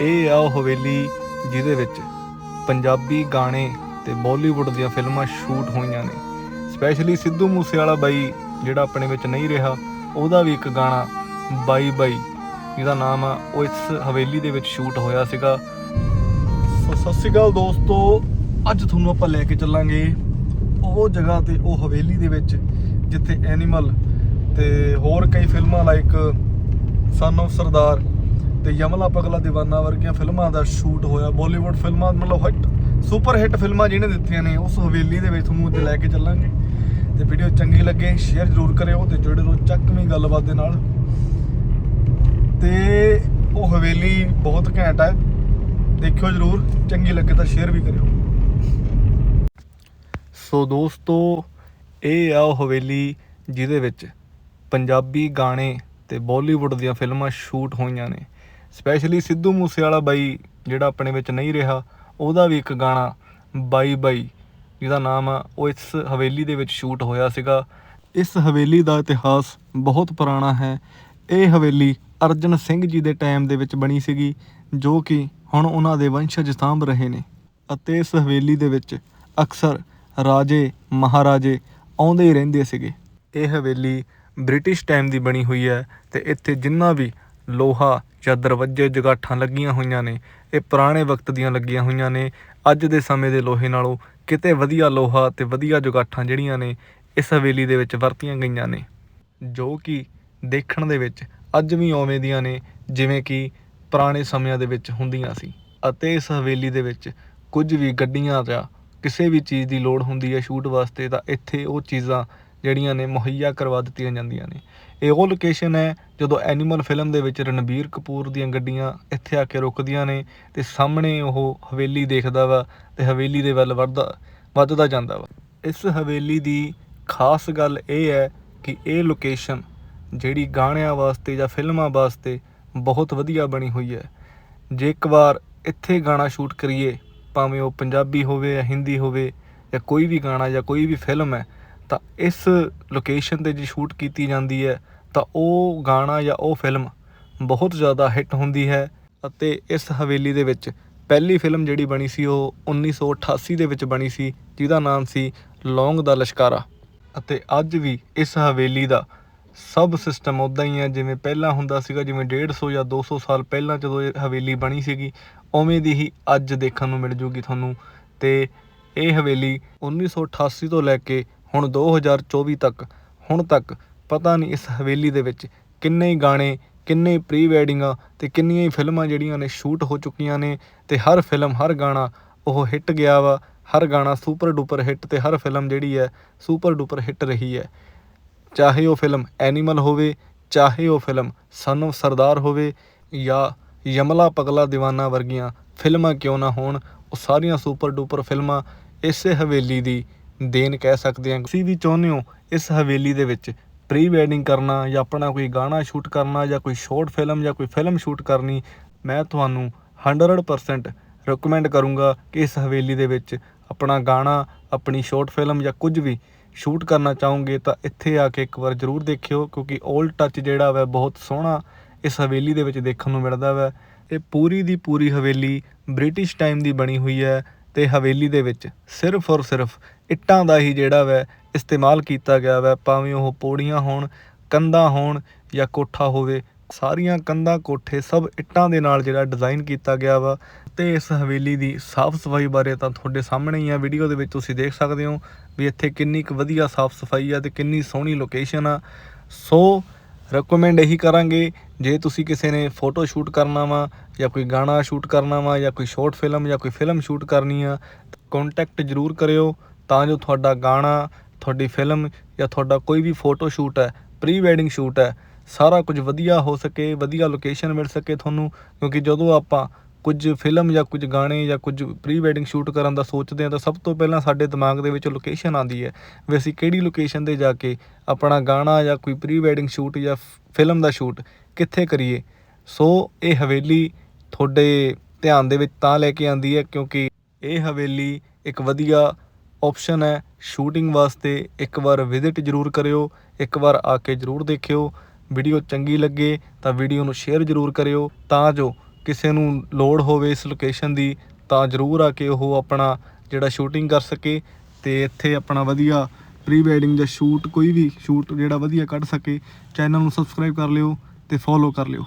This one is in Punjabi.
ਇਹ ਆ ਉਹ ਹਵੇਲੀ ਜਿਹਦੇ ਵਿੱਚ ਪੰਜਾਬੀ ਗਾਣੇ ਤੇ ਬਾਲੀਵੁੱਡ ਦੀਆਂ ਫਿਲਮਾਂ ਸ਼ੂਟ ਹੋਈਆਂ ਨੇ। ਸਪੈਸ਼ਲੀ ਸਿੱਧੂ ਮੂਸੇਵਾਲਾ ਬਾਈ, ਜਿਹੜਾ ਆਪਣੇ ਵਿੱਚ ਨਹੀਂ ਰਿਹਾ, ਉਹਦਾ ਵੀ ਇੱਕ ਗਾਣਾ, ਬਾਈ ਬਾਈ, ਜਿਹਦਾ ਨਾਮ ਆ, ਉਹ ਇਸ ਹਵੇਲੀ ਦੇ ਵਿੱਚ ਸ਼ੂਟ ਹੋਇਆ ਸੀਗਾ। ਸੋ ਸਤਿ ਸ਼੍ਰੀ ਅਕਾਲ ਦੋਸਤੋ, ਅੱਜ ਤੁਹਾਨੂੰ ਆਪਾਂ ਲੈ ਕੇ ਚੱਲਾਂਗੇ ਉਹ ਜਗ੍ਹਾ ਤੇ, ਉਹ ਹਵੇਲੀ ਦੇ ਵਿੱਚ, ਜਿੱਥੇ ਐਨੀਮਲ ਤੇ ਹੋਰ ਕਈ ਫਿਲਮਾਂ ਲਾਈਕ ਸਨ of ਸਰਦਾਰ ਤੇ ਯਮਲਾ ਪਗਲਾ دیਵਾਨਾ ਵਰਗੀਆਂ ਫਿਲਮਾਂ ਦਾ ਸ਼ੂਟ ਹੋਇਆ। ਬਾਲੀਵੁੱਡ ਫਿਲਮਾਂ, ਮਤਲਬ ਹਿੱਟ ਸੁਪਰ ਹਿੱਟ ਫਿਲਮਾਂ ਜਿਹਨੇ ਦਿੱਤੀਆਂ ਨੇ, ਉਸ ਹਵੇਲੀ ਦੇ ਵਿੱਚ ਤੁਹਾਨੂੰ ਅੱਜ ਲੈ ਕੇ ਚੱਲਾਂਗੇ। ਤੇ ਵੀਡੀਓ ਚੰਗੀ ਲੱਗੇ ਸ਼ੇਅਰ ਜ਼ਰੂਰ ਕਰਿਓ ਤੇ ਜੁੜੇ ਰਹੋ ਚੱਕਵੀਂ ਗੱਲਬਾਤ ਦੇ ਨਾਲ। ਤੇ ਉਹ ਹਵੇਲੀ ਬਹੁਤ ਘੈਂਟ ਹੈ ਦੇਖਿਓ ਜਰੂਰ, ਚੰਗੀ ਲੱਗੇ ਤਾਂ ਸ਼ੇਅਰ ਵੀ ਕਰਿਓ। ਸੋ ਦੋਸਤੋ, ਇਹ ਆ ਉਹ ਹਵੇਲੀ ਜਿਹਦੇ ਵਿੱਚ ਪੰਜਾਬੀ ਗਾਣੇ ਤੇ ਬਾਲੀਵੁੱਡ ਦੀਆਂ ਫਿਲਮਾਂ ਸ਼ੂਟ ਹੋਈਆਂ ਨੇ। ਸਪੈਸ਼ਲੀ ਸਿੱਧੂ ਮੂਸੇਵਾਲਾ ਬਾਈ ਜਿਹੜਾ ਆਪਣੇ ਵਿੱਚ ਨਹੀਂ ਰਿਹਾ, ਉਹਦਾ ਵੀ ਇੱਕ ਗਾਣਾ ਬਾਈ ਬਾਈ, ਜਿਹਦਾ ਨਾਮ ਆ, ਉਹ ਇਸ ਹਵੇਲੀ ਦੇ ਵਿੱਚ ਸ਼ੂਟ ਹੋਇਆ ਸੀਗਾ। ਇਸ ਹਵੇਲੀ ਦਾ ਇਤਿਹਾਸ ਬਹੁਤ ਪੁਰਾਣਾ ਹੈ। ਇਹ ਹਵੇਲੀ ਅਰਜਨ ਸਿੰਘ ਜੀ ਦੇ ਟਾਈਮ ਦੇ ਵਿੱਚ ਬਣੀ ਸੀਗੀ, ਜੋ ਕਿ ਹੁਣ ਉਹਨਾਂ ਦੇ ਵੰਸ਼ਜ ਸਾਂਭ ਰਹੇ ਨੇ। ਅਤੇ ਇਸ ਹਵੇਲੀ ਦੇ ਵਿੱਚ ਅਕਸਰ ਰਾਜੇ, ਮਹਾਰਾਜੇ ਆਉਂਦੇ ਹੀ ਰਹਿੰਦੇ ਸੀਗੇ। ਇਹ ਹਵੇਲੀ ਬ੍ਰਿਟਿਸ਼ ਟਾਈਮ ਦੀ ਬਣੀ ਹੋਈ ਹੈ ਤੇ ਇੱਥੇ ਜਿੰਨਾ ਵੀ ਲੋਹਾ ਜਾਂ ਦਰਵਾਜ਼ੇ ਜਗਾਠਾਂ ਲੱਗੀਆਂ ਹੋਈਆਂ ਨੇ, ਇਹ ਪੁਰਾਣੇ ਵਕਤ ਦੀਆਂ ਲੱਗੀਆਂ ਹੋਈਆਂ ਨੇ। ਅੱਜ ਦੇ ਸਮੇਂ ਦੇ ਲੋਹੇ ਨਾਲੋਂ ਕਿਤੇ ਵਧੀਆ ਲੋਹਾ ਤੇ ਵਧੀਆ ਜਗਾਠਾਂ ਜਿਹੜੀਆਂ ਨੇ, ਇਸ ਹਵੇਲੀ ਦੇ ਵਿੱਚ ਵਰਤੀਆਂ ਗਈਆਂ ਨੇ। ਜੋ ਕਿ ਦੇਖਣ ਦੇ ਵਿੱਚ ਅੱਜ ਵੀ ਉਵੇਂ ਦੀਆਂ ਨੇ, ਜਿਵੇਂ ਕਿ ਪੁਰਾਣੇ ਸਮਿਆਂ ਦੇ ਵਿੱਚ ਹੁੰਦੀਆਂ ਸੀ। ਅਤੇ ਇਸ ਹਵੇਲੀ ਦੇ ਵਿੱਚ ਕੁਝ ਵੀ ਗੱਡੀਆਂ ਜਾਂ ਕਿਸੇ ਵੀ ਚੀਜ਼ ਦੀ ਲੋੜ ਹੁੰਦੀ ਹੈ ਸ਼ੂਟ ਵਾਸਤੇ, ਤਾਂ ਇੱਥੇ ਉਹ ਚੀਜ਼ਾਂ ਜਿਹੜੀਆਂ ਨੇ ਮੁਹੱਈਆ ਕਰਵਾ ਦਿੱਤੀਆਂ ਜਾਂਦੀਆਂ ਨੇ। ਇਹ ਉਹ ਲੋਕੇਸ਼ਨ ਹੈ ਜਦੋਂ ਐਨੀਮਲ ਫਿਲਮ ਦੇ ਵਿੱਚ ਰਣਬੀਰ ਕਪੂਰ ਦੀਆਂ ਗੱਡੀਆਂ ਇੱਥੇ ਆ ਕੇ ਰੁਕਦੀਆਂ ਨੇ ਤੇ ਸਾਹਮਣੇ ਉਹ ਹਵੇਲੀ ਦੇਖਦਾ ਵਾ ਤੇ ਹਵੇਲੀ ਦੇ ਵੱਲ ਵੱਧਦਾ ਵੱਧਦਾ ਜਾਂਦਾ ਵਾ। ਇਸ ਹਵੇਲੀ ਦੀ ਖਾਸ ਗੱਲ ਇਹ ਹੈ ਕਿ ਇਹ ਲੋਕੇਸ਼ਨ ਜਿਹੜੀ ਗਾਣਿਆਂ ਵਾਸਤੇ ਜਾਂ ਫਿਲਮਾਂ ਵਾਸਤੇ ਬਹੁਤ ਵਧੀਆ ਬਣੀ ਹੋਈ ਹੈ। ਜੇ ਇੱਕ ਵਾਰ ਇੱਥੇ ਗਾਣਾ ਸ਼ੂਟ ਕਰੀਏ, ਭਾਵੇਂ ਉਹ ਪੰਜਾਬੀ ਹੋਵੇ ਜਾਂ ਹਿੰਦੀ ਹੋਵੇ ਜਾਂ ਕੋਈ ਵੀ ਗਾਣਾ ਜਾਂ ਕੋਈ ਵੀ ਫਿਲਮ ਹੈ ਤਾਂ ਇਸ ਲੋਕੇਸ਼ਨ ਤੇ ਜੇ ਸ਼ੂਟ ਕੀਤੀ ਜਾਂਦੀ ਹੈ, ਤਾਂ ਉਹ ਗਾਣਾ ਜਾਂ ਉਹ ਫਿਲਮ ਬਹੁਤ ਜ਼ਿਆਦਾ ਹਿੱਟ ਹੁੰਦੀ ਹੈ ਅਤੇ ਇਸ ਹਵੇਲੀ ਦੇ ਵਿੱਚ ਪਹਿਲੀ ਫਿਲਮ ਜਿਹੜੀ ਬਣੀ ਸੀ ਉਹ 1988 ਦੇ ਵਿੱਚ ਬਣੀ ਸੀ, ਜਿਹਦਾ ਨਾਮ ਸੀ ਲੌਂਗ ਦਾ ਲਸ਼ਕਾਰਾ। ਅਤੇ ਅੱਜ ਵੀ ਇਸ ਹਵੇਲੀ ਦਾ ਸਭ ਸਿਸਟਮ ਉਦਾਂ ਹੀ ਹੈ, ਜਿਵੇਂ ਪਹਿਲਾਂ ਹੁੰਦਾ ਸੀਗਾ, ਜਿਵੇਂ 150 ਜਾਂ 200 ਸਾਲ ਪਹਿਲਾਂ ਜਦੋਂ ਇਹ ਹਵੇਲੀ ਬਣੀ ਸੀਗੀ, ਉਵੇਂ ਦੀ ਹੀ ਅੱਜ ਦੇਖਣ ਨੂੰ ਮਿਲ ਜੂਗੀ ਤੁਹਾਨੂੰ। ਤੇ ਇਹ ਹਵੇਲੀ 1988 ਤੋਂ ਲੈ ਕੇ ਹੁਣ 2024 ਤੱਕ। ਹੁਣ ਤੱਕ ਪਤਾ ਨਹੀਂ ਇਸ ਹਵੇਲੀ ਦੇ ਵਿੱਚ ਕਿੰਨੇ ਹੀ ਗਾਣੇ, ਕਿੰਨੇ ਪ੍ਰੀ ਵੈਡਿੰਗਾਂ ਤੇ ਕਿੰਨੀਆਂ ਹੀ ਫਿਲਮਾਂ ਜਿਹੜੀਆਂ ਨੇ ਸ਼ੂਟ ਹੋ ਚੁੱਕੀਆਂ ਨੇ ਤੇ ਹਰ ਫਿਲਮ, ਹਰ ਗਾਣਾ ਉਹ ਹਿੱਟ ਗਿਆ ਵਾ। ਹਰ ਗਾਣਾ ਸੁਪਰ ਡੂਪਰ ਹਿੱਟ ਤੇ ਹਰ ਫਿਲਮ ਜਿਹੜੀ ਹੈ ਸੁਪਰ ਡੂਪਰ ਹਿੱਟ ਰਹੀ ਹੈ। ਚਾਹੇ ਉਹ ਫਿਲਮ ਐਨੀਮਲ ਹੋਵੇ, ਚਾਹੇ ਉਹ ਫਿਲਮ ਸਨ of ਸਰਦਾਰ ਹੋਵੇ ਜਾਂ ਯਮਲਾ ਪਗਲਾ دیਵਾਨਾ ਵਰਗੀਆਂ ਫਿਲਮਾਂ ਕਿਉਂ ਨਾ ਹੋਣ, ਉਹ ਸਾਰੀਆਂ ਸੁਪਰ ਡੂਪਰ ਫਿਲਮਾਂ ਇਸੇ ਹਵੇਲੀ ਦੀ ਦੇਣ ਕਹਿ ਸਕਦੇ ਹਾਂ। ਤੁਸੀਂ ਵੀ ਚਾਹੁੰਦੇ ਹੋ ਇਸ ਹਵੇਲੀ ਦੇ ਵਿੱਚ ਪ੍ਰੀ ਵੈਡਿੰਗ ਕਰਨਾ ਜਾਂ ਆਪਣਾ ਕੋਈ ਗਾਣਾ ਸ਼ੂਟ ਕਰਨਾ ਜਾਂ ਕੋਈ ਸ਼ਾਰਟ ਫਿਲਮ ਜਾਂ ਕੋਈ ਫਿਲਮ ਸ਼ੂਟ ਕਰਨੀ, ਮੈਂ ਤੁਹਾਨੂੰ 100% ਰეკਮੈਂਡ ਕਰੂੰਗਾ ਕਿ ਇਸ ਹਵੇਲੀ ਦੇ ਵਿੱਚ ਆਪਣਾ ਗਾਣਾ, ਆਪਣੀ ਸ਼ਾਰਟ ਫਿਲਮ ਜਾਂ ਕੁਝ ਵੀ ਸ਼ੂਟ ਕਰਨਾ ਚਾਹੋਗੇ ਤਾਂ ਇੱਥੇ ਆ ਕੇ ਇੱਕ ਵਾਰ ਜ਼ਰੂਰ ਦੇਖਿਓ, ਕਿਉਂਕਿ 올ਡ ਟੱਚ ਜਿਹੜਾ ਵਾ ਬਹੁਤ ਸੋਹਣਾ ਇਸ ਹਵੇਲੀ ਦੇ ਵਿੱਚ ਦੇਖਣ ਨੂੰ ਮਿਲਦਾ ਵਾ। ਇਹ ਪੂਰੀ ਦੀ ਪੂਰੀ ਹਵੇਲੀ ਬ੍ਰਿਟਿਸ਼ ਟਾਈਮ ਦੀ ਬਣੀ ਹੋਈ ਹੈ। ਤੇ ਹਵੇਲੀ ਦੇ ਵਿੱਚ ਸਿਰਫ ਔਰ ਸਿਰਫ ਇੱਟਾਂ ਦਾ ਹੀ ਜਿਹੜਾ ਵੈ ਇਸਤੇਮਾਲ ਕੀਤਾ ਗਿਆ ਵੈ, ਭਾਵੇਂ ਉਹ ਪੌੜੀਆਂ ਹੋਣ, ਕੰਧਾਂ ਹੋਣ ਜਾਂ ਕੋਠਾ ਹੋਵੇ, ਸਾਰੀਆਂ ਕੰਧਾਂ, ਕੋਠੇ ਸਭ ਇੱਟਾਂ ਦੇ ਨਾਲ ਜਿਹੜਾ ਡਿਜ਼ਾਈਨ ਕੀਤਾ ਗਿਆ ਵਾ ਤੇ ਇਸ ਹਵੇਲੀ ਦੀ ਸਾਫ਼ ਸਫ਼ਾਈ ਬਾਰੇ ਤਾਂ ਤੁਹਾਡੇ ਸਾਹਮਣੇ ਹੀ ਆ। ਵੀਡੀਓ ਦੇ ਵਿੱਚ ਤੁਸੀਂ ਦੇਖ ਸਕਦੇ ਹੋ ਵੀ ਇੱਥੇ ਕਿੰਨੀ ਕੁ ਵਧੀਆ ਸਾਫ਼ ਸਫ਼ਾਈ ਆ ਤੇ ਕਿੰਨੀ ਸੋਹਣੀ ਲੋਕੇਸ਼ਨ ਆ। ਸੋ ਰეკਮੈਂਡ ਇਹੀ ਕਰਾਂਗੇ, ਜੇ ਤੁਸੀਂ ਕਿਸੇ ਨੇ ਫੋਟੋ ਸ਼ੂਟ ਕਰਨਾ ਵਾ, ਜਾਂ ਕੋਈ ਗਾਣਾ ਸ਼ੂਟ ਕਰਨਾ ਵਾ, ਜਾਂ ਕੋਈ ਸ਼ਾਰਟ ਫਿਲਮ ਜਾਂ ਕੋਈ ਫਿਲਮ ਸ਼ੂਟ ਕਰਨੀ ਆ ਕੰਟੈਕਟ ਜ਼ਰੂਰ ਕਰਿਓ, ਤਾਂ ਜੋ ਤੁਹਾਡਾ ਗਾਣਾ, ਤੁਹਾਡੀ ਫਿਲਮ ਜਾਂ ਤੁਹਾਡਾ ਕੋਈ ਵੀ ਫੋਟੋ ਸ਼ੂਟ ਹੈ ਪ੍ਰੀ ਵੈਡਿੰਗ ਸ਼ੂਟ ਹੈ, ਸਾਰਾ ਕੁਝ ਵਧੀਆ ਹੋ ਸਕੇ, ਵਧੀਆ ਲੋਕੇਸ਼ਨ ਮਿਲ ਸਕੇ ਤੁਹਾਨੂੰ, ਕਿਉਂਕਿ ਜਦੋਂ ਆਪਾਂ ਕੁਝ ਫਿਲਮ ਜਾਂ ਕੁਝ ਗਾਣੇ ਜਾਂ ਕੁਝ ਪ੍ਰੀ ਵੈਡਿੰਗ ਸ਼ੂਟ ਕਰਨ ਦਾ ਸੋਚਦੇ ਹਾਂ ਤਾਂ ਸਭ ਤੋਂ ਪਹਿਲਾਂ ਸਾਡੇ ਦਿਮਾਗ ਦੇ ਵਿੱਚ ਲੋਕੇਸ਼ਨ ਆਉਂਦੀ ਹੈ ਵੀ ਅਸੀਂ ਕਿਹੜੀ ਲੋਕੇਸ਼ਨ ਤੇ ਜਾ ਕੇ ਆਪਣਾ ਗਾਣਾ ਜਾਂ ਕੋਈ ਪ੍ਰੀ ਵੈਡਿੰਗ ਸ਼ੂਟ ਜਾਂ ਫਿਲਮ ਦਾ ਸ਼ੂਟ ਕਿੱਥੇ ਕਰੀਏ। ਸੋ ਇਹ ਹਵੇਲੀ ਤੁਹਾਡੇ ਧਿਆਨ ਦੇ ਵਿੱਚ ਤਾਂ ਲੈ ਕੇ ਆਂਦੀ ਹੈ ਕਿਉਂਕਿ ਇਹ ਹਵੇਲੀ ਇੱਕ ਵਧੀਆ ਆਪਸ਼ਨ ਹੈ। ਸ਼ੂਟਿੰਗ ਵਾਸਤੇ ਇੱਕ ਵਾਰ ਵਿਜ਼ਿਟ ਜ਼ਰੂਰ ਕਰਿਓ, ਇੱਕ ਵਾਰ ਆ ਕੇ ਜ਼ਰੂਰ ਦੇਖਿਓ। ਵੀਡੀਓ ਚੰਗੀ ਲੱਗੇ ਤਾਂ ਵੀਡੀਓ ਨੂੰ ਸ਼ੇਅਰ ਜ਼ਰੂਰ ਕਰਿਓ। ਤਾਂ ਜੋ ਕਿਸੇ ਨੂੰ ਲੋੜ ਹੋਵੇ ਇਸ ਲੋਕੇਸ਼ਨ ਦੀ, ਤਾਂ ਜ਼ਰੂਰ ਆ ਕੇ ਉਹ ਆਪਣਾ ਜਿਹੜਾ ਸ਼ੂਟਿੰਗ ਕਰ ਸਕੇ ਤੇ ਇੱਥੇ ਆਪਣਾ ਵਧੀਆ ਪ੍ਰੀ ਵੈਡਿੰਗ ਜਾਂ ਸ਼ੂਟ ਕੋਈ ਵੀ ਸ਼ੂਟ ਜਿਹੜਾ ਵਧੀਆ ਕੱਢ ਸਕੇ ਚੈਨਲ ਨੂੰ ਸਬਸਕ੍ਰਾਈਬ ਕਰ ਲਿਓ ਤੇ ਫੋਲੋ ਕਰ ਲਿਓ।